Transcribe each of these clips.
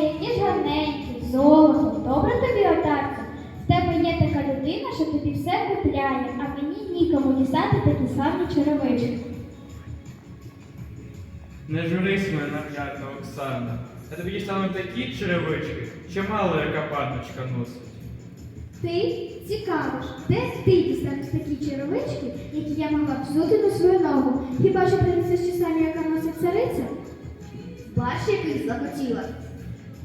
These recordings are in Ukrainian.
Ой, які ж золото, добре тобі отарця. В тебе є така людина, що тобі все купляє, а мені нікому дістати такі славні черевички. Не журись мене наглядно, Оксана. Я тобі дістану такі черевички, що мало яка панночка носить. Ти цікавиш, де ти дістанеш такі черевички, які я могла б взути на свою ногу? Хіба що принесеш ті самі, яка носить цариця? Бач, яких захотіла.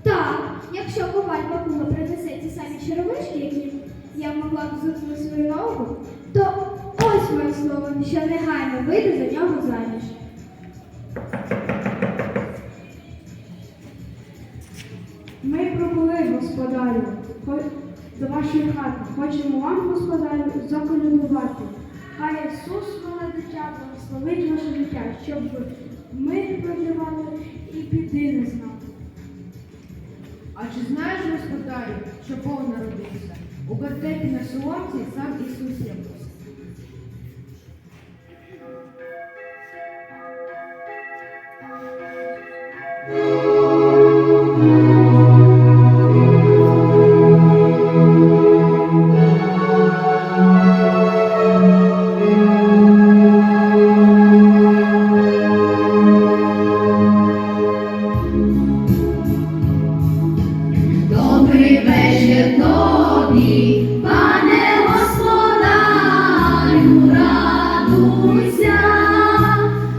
Так, якщо коваль бабула принесе ті самі черевички, які я могла б взути свою ногу, то ось моє слово, що негайно вийде за нього заміж. Ми прибули, господарю, до вашої хати. Хочемо вам, господарю, заколядувати. Хай Ісус, мале дитя, благословить ваше життя, щоб ми проживали і біди не знали. А чи знаєш, господарю, що Бог народився? У вертепі на соломці сам Ісус явився. Добрий вечір тобі, пане радуйся,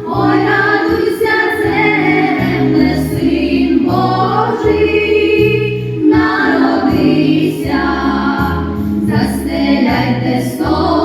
ой, радуйся, земле, син Божий, застеляйте столи,